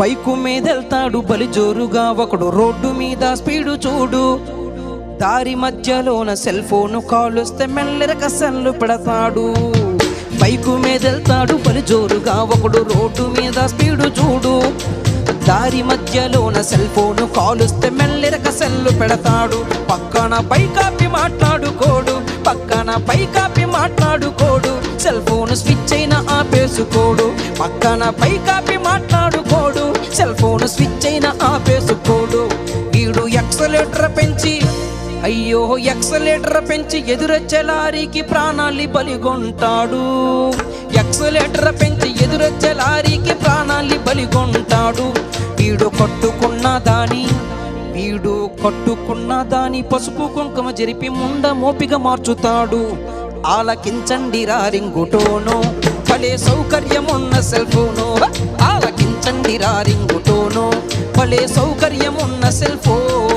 Bike మీద వెళ్తాడు బలి జోరుగా ఒకడు రోడ్డు మీద స్పీడు చూడు. దారి మధ్యలోన సెల్ ఫోన్ కాలుస్తే మెల్లెరక సెల్లు పెడతాడు. బైకు మీద వెళ్తాడు బలి జోరుగా ఒకడు రోడ్డు మీద స్పీడు చూడు. దారి మధ్యలోన సెల్ ఫోన్ కాలుస్తే మెల్లెరక సెల్లు పెడతాడు. పక్కన పైకాపి మాట్లాడుకోడు. పక్కన పైకాపి మాట్లాడుకోడు. సెల్ ఫోన్ స్విచ్ అయినా ఆపేసుకోడు. పక్కన పైకాపి మాట్లాడు ఆపేసుకోడు వీడు ఎక్సలేటర్ పెంచి అయ్యో ఎక్సలేటర్ పెంచి ఎదురొచ్చే లారీకి ప్రాణాలి బలిగొంటాడు. ఎక్సలేటర్ పెంచి ఎదురొచ్చే లారీకి ప్రాణాలి బలిగొంటాడు. వీడు కొట్టుకున్న దాని వీడు కట్టుకున్న దాని పసుపు కుంకుమ జరిపి ముండ మోపిగా మార్చుతాడు. ఆలకించండి రారింగుటోను భలే సౌకర్యమున్న సెల్ ఫోను ఆలకించండి రారింగుటో సౌకర్యమున్న సెల్ ఫోను